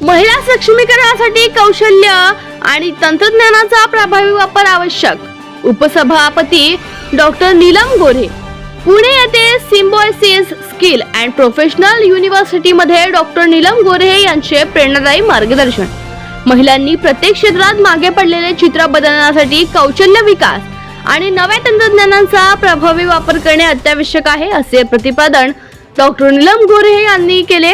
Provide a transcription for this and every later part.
महिला सक्षमीकरणासाठी कौशल्य आणि तंत्रज्ञानाचा प्रभावी वापर आवश्यक. उपसभापती डॉक्टर नीलम गोरे पुणे येथे सिम्बॉयसिस स्किल अँड प्रोफेशनल युनिव्हर्सिटीमध्ये डॉक्टर नीलम गोरे यांचे प्रेरणादायी मार्गदर्शन. महिलांनी प्रत्येक क्षेत्रात मागे पडलेले चित्र बदलण्यासाठी कौशल्य विकास आणि नव्या तंत्रज्ञानाचा प्रभावी वापर करणे अत्यावश्यक आहे असे प्रतिपादन डॉक्टर नीलम गोरे यांनी केले.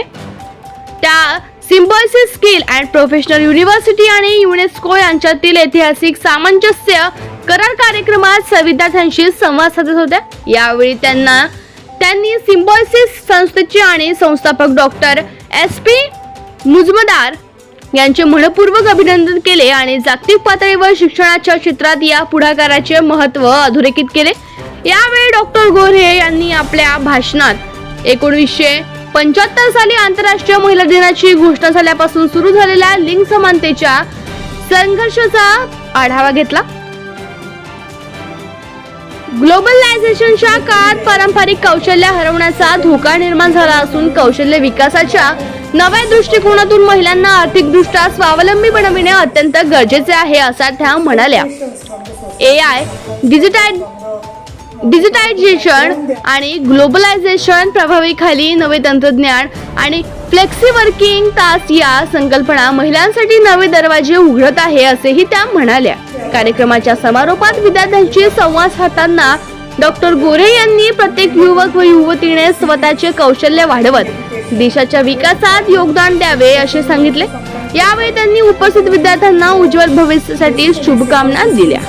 त्या Symbiosis skill and professional university आणि युनेस्को यांच्यातील ऐतिहासिक सामंजस्य करार कार्यक्रमात विद्यार्थ्यांशी संवाद साधत होत्या. यावेळी त्यांना त्यांनी सिम्बॉयसिस संस्थेचे आणि संस्थापक डॉक्टर एस पी मुजमदार यांचे मनपूर्वक अभिनंदन केले आणि जागतिक पातळीवर शिक्षणाच्या क्षेत्रात या पुढाकाराचे महत्त्व अधोरेखित केले. यावेळी डॉक्टर गोरे यांनी आपल्या भाषणात एकोणीसशे पंच्याहत्तर साली आंतरराष्ट्रीय महिला दिनाची घोषणा झाल्यापासून सुरू झालेल्या लिंग समानतेच्या संघर्षाचा आढावा घेतला. ग्लोबलायझेशनच्या काळात पारंपरिक कौशल्य हरवण्याचा धोका निर्माण झाला असून कौशल्य विकासाच्या नव्या दृष्टिकोनातून महिलांना आर्थिकदृष्ट्या स्वावलंबी बनविणे अत्यंत गरजेचे आहे असा त्या म्हणाल्या. ए आय डिजिटाय डिजिटायझेशन आणि ग्लोबलायझेशन प्रभावीखाली नवे तंत्रज्ञान आणि फ्लेक्सी वर्किंग तास या संकल्पना महिलांसाठी नवे दरवाजे उघडत आहे असेही त्या म्हणाल्या. कार्यक्रमाच्या समारोपात विद्यार्थ्यांशी संवाद साधताना डॉक्टर गोरे यांनी प्रत्येक युवक व युवतीने स्वतःचे कौशल्य वाढवत देशाच्या विकासात योगदान द्यावे असे सांगितले. यावेळी त्यांनी उपस्थित विद्यार्थ्यांना उज्ज्वल भविष्यासाठी शुभकामना दिल्या.